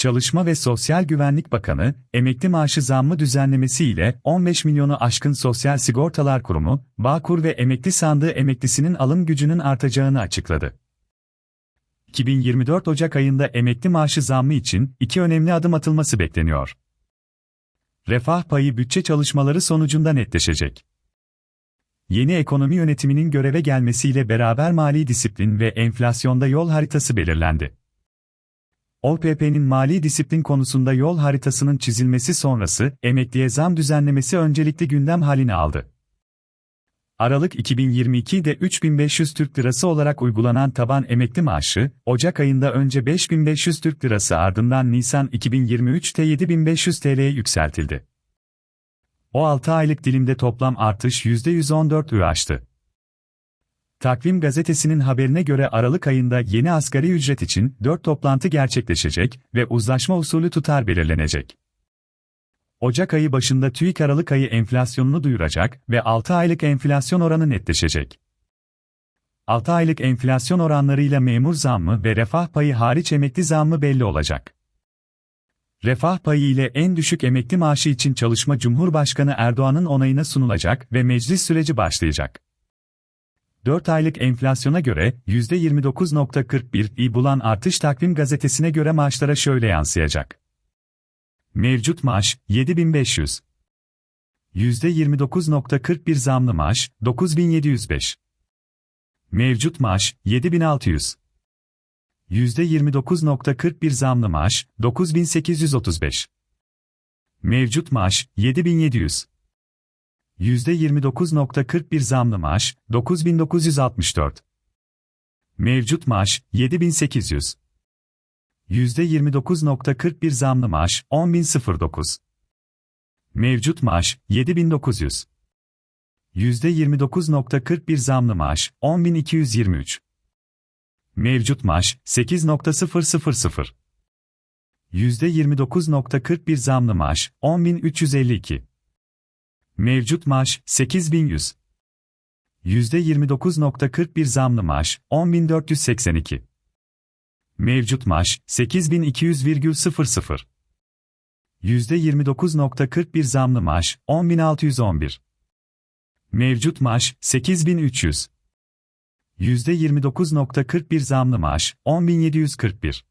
Çalışma ve Sosyal Güvenlik Bakanı, emekli maaşı zammı düzenlemesi ile 15 milyonu aşkın Sosyal Sigortalar Kurumu, Bağkur ve emekli sandığı emeklisinin alım gücünün artacağını açıkladı. 2024 Ocak ayında emekli maaşı zammı için iki önemli adım atılması bekleniyor. Refah payı bütçe çalışmaları sonucunda netleşecek. Yeni ekonomi yönetiminin göreve gelmesiyle beraber mali disiplin ve enflasyonda yol haritası belirlendi. OPP'nin mali disiplin konusunda yol haritasının çizilmesi sonrası emekliye zam düzenlemesi öncelikli gündem halini aldı. Aralık 2022'de 3500 Türk Lirası olarak uygulanan taban emekli maaşı, Ocak ayında önce 5500 Türk Lirası ardından Nisan 2023'te 7500 TL'ye yükseltildi. O 6 aylık dilimde toplam artış %114'ü aştı. Takvim gazetesinin haberine göre Aralık ayında yeni asgari ücret için 4 toplantı gerçekleşecek ve uzlaşma usulü tutar belirlenecek. Ocak ayı başında TÜİK Aralık ayı enflasyonunu duyuracak ve 6 aylık enflasyon oranı netleşecek. 6 aylık enflasyon oranlarıyla memur zammı ve refah payı hariç emekli zammı belli olacak. Refah payı ile en düşük emekli maaşı için çalışma Cumhurbaşkanı Erdoğan'ın onayına sunulacak ve meclis süreci başlayacak. 4 aylık enflasyona göre %29.41'i bulan artış takvim gazetesine göre maaşlara şöyle yansıyacak. Mevcut maaş 7500. %29.41 zamlı maaş 9705. Mevcut maaş 7600. %29.41 zamlı maaş 9835. Mevcut maaş 7700. %29.41 zamlı maaş 9964. Mevcut maaş 7800. %29.41 zamlı maaş 10009. Mevcut maaş 7900. %29.41 zamlı maaş 10223. Mevcut maaş 8.000. %29.41 zamlı maaş 10352. Mevcut maaş 8100. %29.41 zamlı maaş 10482. Mevcut maaş 8200,00. %29.41 zamlı maaş 10611. Mevcut maaş 8300. %29.41 zamlı maaş 10741.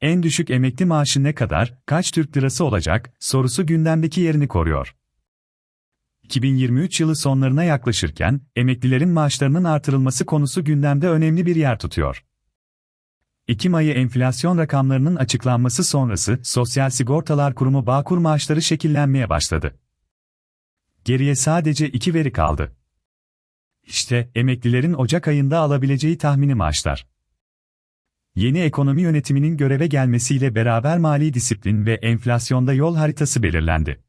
En düşük emekli maaşı ne kadar, kaç Türk lirası olacak sorusu gündemdeki yerini koruyor. 2023 yılı sonlarına yaklaşırken, emeklilerin maaşlarının artırılması konusu gündemde önemli bir yer tutuyor. Ekim ayı enflasyon rakamlarının açıklanması sonrası Sosyal Sigortalar Kurumu Bağkur maaşları şekillenmeye başladı. Geriye sadece iki veri kaldı. İşte emeklilerin Ocak ayında alabileceği tahmini maaşlar. Yeni ekonomi yönetiminin göreve gelmesiyle beraber mali disiplin ve enflasyonda yol haritası belirlendi.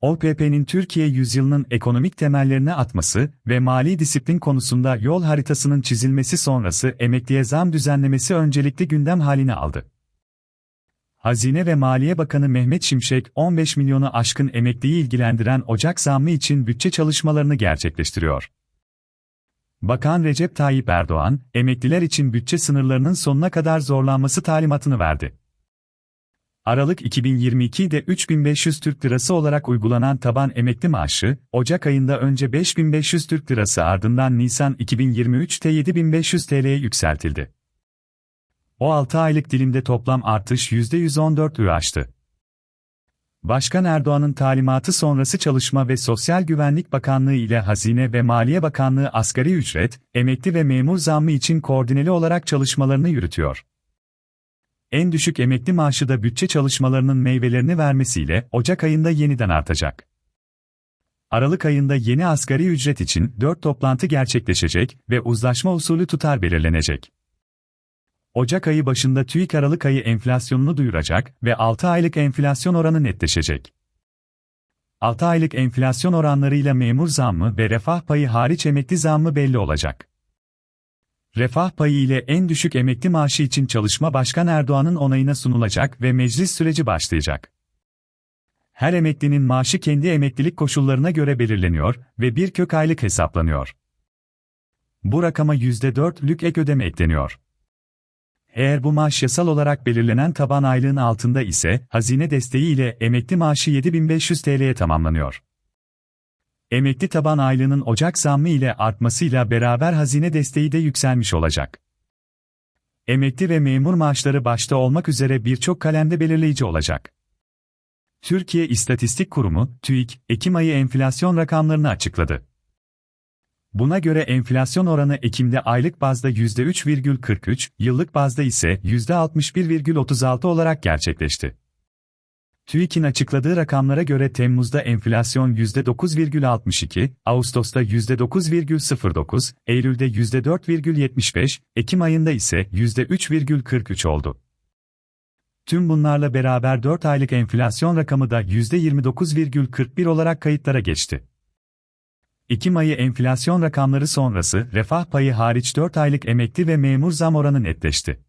OPP'nin Türkiye yüzyılının ekonomik temellerini atması ve mali disiplin konusunda yol haritasının çizilmesi sonrası emekliye zam düzenlemesi öncelikli gündem halini aldı. Hazine ve Maliye Bakanı Mehmet Şimşek, 15 milyonu aşkın emekliyi ilgilendiren Ocak zammı için bütçe çalışmalarını gerçekleştiriyor. Bakan Recep Tayyip Erdoğan, emekliler için bütçe sınırlarının sonuna kadar zorlanması talimatını verdi. Aralık 2022'de 3500 Türk Lirası olarak uygulanan taban emekli maaşı, Ocak ayında önce 5500 Türk Lirası ardından Nisan 2023'te 7500 TL'ye yükseltildi. O 6 aylık dilimde toplam artış %114'ü aştı. Başkan Erdoğan'ın talimatı sonrası Çalışma ve Sosyal Güvenlik Bakanlığı ile Hazine ve Maliye Bakanlığı asgari ücret, emekli ve memur zammı için koordineli olarak çalışmalarını yürütüyor. En düşük emekli maaşı da bütçe çalışmalarının meyvelerini vermesiyle Ocak ayında yeniden artacak. Aralık ayında yeni asgari ücret için 4 toplantı gerçekleşecek ve uzlaşma usulü tutar belirlenecek. Ocak ayı başında TÜİK Aralık ayı enflasyonunu duyuracak ve 6 aylık enflasyon oranı netleşecek. 6 aylık enflasyon oranlarıyla memur zammı ve refah payı hariç emekli zammı belli olacak. Refah payı ile en düşük emekli maaşı için Çalışma Başkan Erdoğan'ın onayına sunulacak ve meclis süreci başlayacak. Her emeklinin maaşı kendi emeklilik koşullarına göre belirleniyor ve bir kök aylık hesaplanıyor. Bu rakama %4'lük ek ödeme ekleniyor. Eğer bu maaş yasal olarak belirlenen taban aylığın altında ise, hazine desteği ile emekli maaşı 7500 TL'ye tamamlanıyor. Emekli taban aylığının Ocak zammı ile artmasıyla beraber hazine desteği de yükselmiş olacak. Emekli ve memur maaşları başta olmak üzere birçok kalemde belirleyici olacak. Türkiye İstatistik Kurumu, TÜİK, Ekim ayı enflasyon rakamlarını açıkladı. Buna göre enflasyon oranı Ekim'de aylık bazda %3,43, yıllık bazda ise %61,36 olarak gerçekleşti. TÜİK'in açıkladığı rakamlara göre Temmuz'da enflasyon %9,62, Ağustos'ta %9,09, Eylül'de %4,75, Ekim ayında ise %3,43 oldu. Tüm bunlarla beraber 4 aylık enflasyon rakamı da %29,41 olarak kayıtlara geçti. Ekim ayı enflasyon rakamları sonrası refah payı hariç 4 aylık emekli ve memur zam oranı netleşti.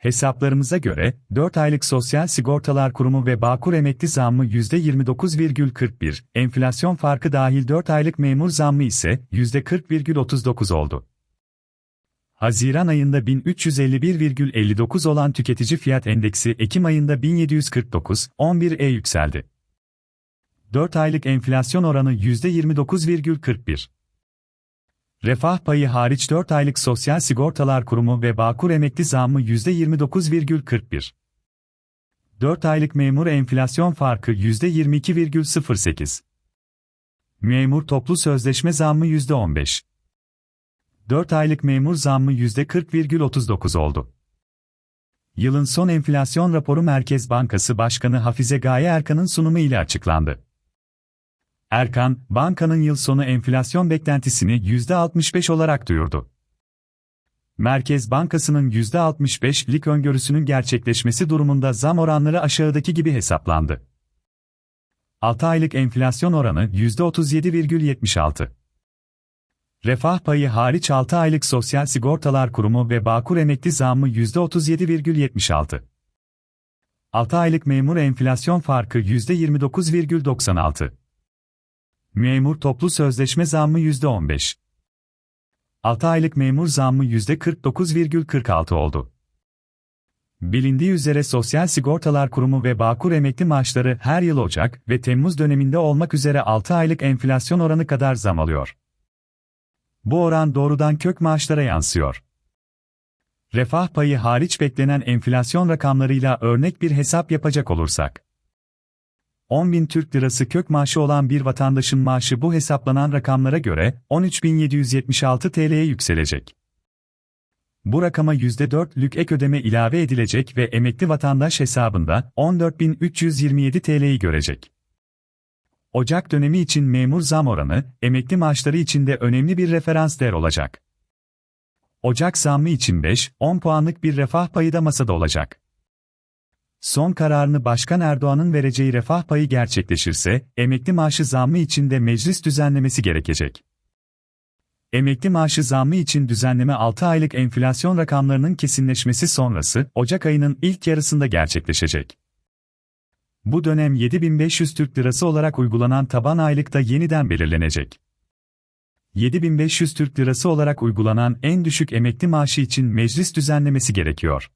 Hesaplarımıza göre, 4 aylık Sosyal Sigortalar Kurumu ve Bağkur emekli zammı %29,41, enflasyon farkı dahil 4 aylık memur zammı ise %40,39 oldu. Haziran ayında 1351,59 olan tüketici fiyat endeksi Ekim ayında 1749,11'e yükseldi. 4 aylık enflasyon oranı %29,41. Refah payı hariç 4 aylık Sosyal Sigortalar Kurumu ve Bağkur emekli zammı %29,41. 4 aylık memur enflasyon farkı %22,08. Memur toplu sözleşme zammı %15. 4 aylık memur zammı %40,39 oldu. Yılın son enflasyon raporu Merkez Bankası Başkanı Hafize Gaye Erkan'ın sunumu ile açıklandı. Erkan, bankanın yıl sonu enflasyon beklentisini %65 olarak duyurdu. Merkez Bankası'nın %65'lik öngörüsünün gerçekleşmesi durumunda zam oranları aşağıdaki gibi hesaplandı. 6 aylık enflasyon oranı %37,76. Refah payı hariç 6 aylık Sosyal Sigortalar Kurumu ve Bağkur emekli zammı %37,76. 6 aylık memur enflasyon farkı %29,96. Memur toplu sözleşme zammı %15. 6 aylık memur zammı %49,46 oldu. Bilindiği üzere Sosyal Sigortalar Kurumu ve Bağkur emekli maaşları her yıl Ocak ve Temmuz döneminde olmak üzere 6 aylık enflasyon oranı kadar zam alıyor. Bu oran doğrudan kök maaşlara yansıyor. Refah payı hariç beklenen enflasyon rakamlarıyla örnek bir hesap yapacak olursak. 10.000 Türk Lirası kök maaşı olan bir vatandaşın maaşı bu hesaplanan rakamlara göre 13.776 TL'ye yükselecek. Bu rakama %4'lük ek ödeme ilave edilecek ve emekli vatandaş hesabında 14.327 TL'yi görecek. Ocak dönemi için memur zam oranı, emekli maaşları için de önemli bir referans değer olacak. Ocak zammı için 5-10 puanlık bir refah payı da masada olacak. Son kararını Başkan Erdoğan'ın vereceği refah payı gerçekleşirse, emekli maaşı zammı için de meclis düzenlemesi gerekecek. Emekli maaşı zammı için düzenleme 6 aylık enflasyon rakamlarının kesinleşmesi sonrası, Ocak ayının ilk yarısında gerçekleşecek. Bu dönem 7500 Türk Lirası olarak uygulanan taban aylıkta yeniden belirlenecek. 7500 Türk Lirası olarak uygulanan en düşük emekli maaşı için meclis düzenlemesi gerekiyor.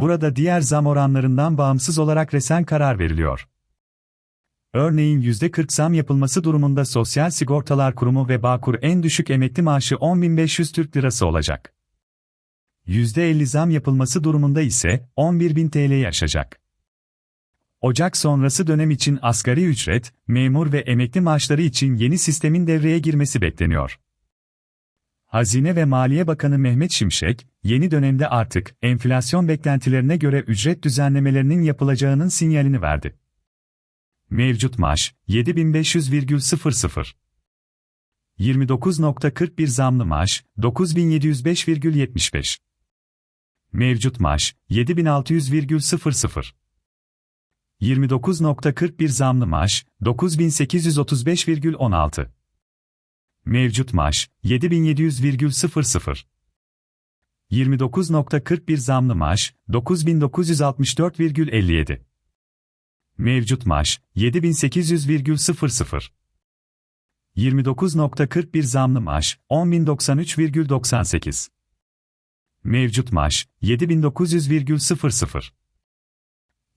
Burada diğer zam oranlarından bağımsız olarak resen karar veriliyor. Örneğin %40 zam yapılması durumunda Sosyal Sigortalar Kurumu ve Bağkur en düşük emekli maaşı 10.500 Türk Lirası olacak. %50 zam yapılması durumunda ise 11.000 TL'yi aşacak. Ocak sonrası dönem için asgari ücret, memur ve emekli maaşları için yeni sistemin devreye girmesi bekleniyor. Hazine ve Maliye Bakanı Mehmet Şimşek, yeni dönemde artık enflasyon beklentilerine göre ücret düzenlemelerinin yapılacağının sinyalini verdi. Mevcut maaş 7500,00 29.41 zamlı maaş 9705,75 Mevcut maaş 7600,00 29.41 zamlı maaş 9835,16 Mevcut maaş 7700,00 29.41 zamlı maaş 9964,57 Mevcut maaş 7800,00 29.41 zamlı maaş 10.093,98 Mevcut maaş 7900,00.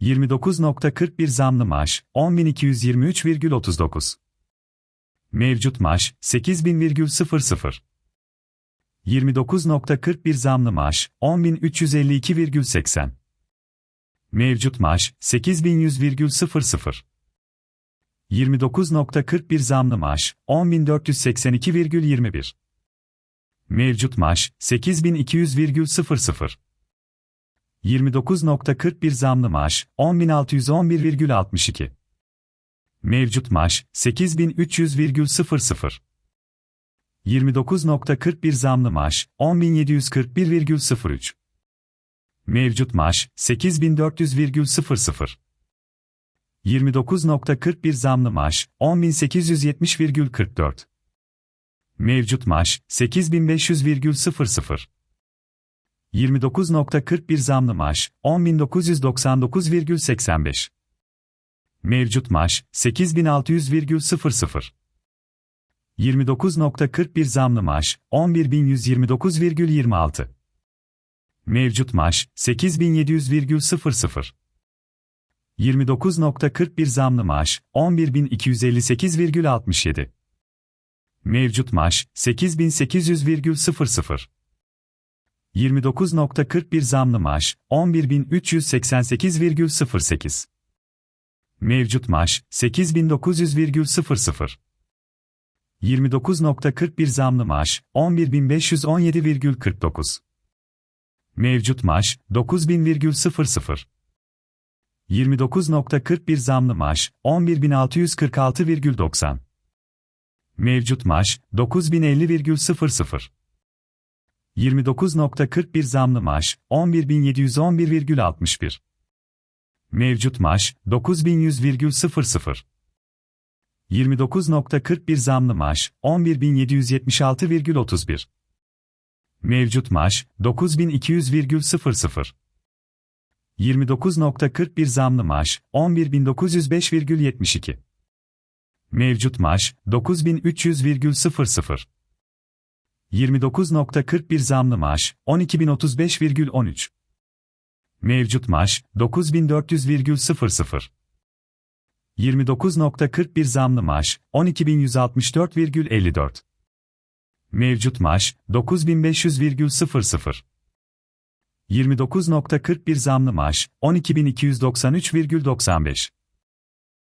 29.41 zamlı maaş 10223,39. Mevcut maaş 8000,00. 29.41 zamlı maaş 10352,80. Mevcut maaş 8100,00. 29.41 zamlı maaş 10482,21. Mevcut maaş 8200,00. 29.41 zamlı maaş 10611,62. Mevcut maaş 8300,00. 29.41 zamlı maaş 10741,03. Mevcut maaş 8400,00. 29.41 zamlı maaş 10870,44. Mevcut maaş 8500,00. 29.41 zamlı maaş 10999,85. Mevcut maaş 8600,00. 29.41 zamlı maaş 11129,26. Mevcut maaş 8700,00. 29.41 zamlı maaş 11258,67. Mevcut maaş 8800,00. 29.41 zamlı maaş 11388,08. Mevcut maaş 8900,00. 29.41 zamlı maaş 11517,49. Mevcut maaş 9000,00. 29.41 zamlı maaş 11646,90. Mevcut maaş 9050,00. 29.41 zamlı maaş 11711,61. Mevcut maaş 9100,00. 29.41 zamlı maaş 11776,31. Mevcut maaş 9200,00. 29.41 zamlı maaş 11905,72. Mevcut maaş 9300,00. 29.41 zamlı maaş 12035,13. Mevcut maaş 9400,00. 29.41 zamlı maaş 12164,54. Mevcut maaş 9500,00. 29.41 zamlı maaş 12293,95.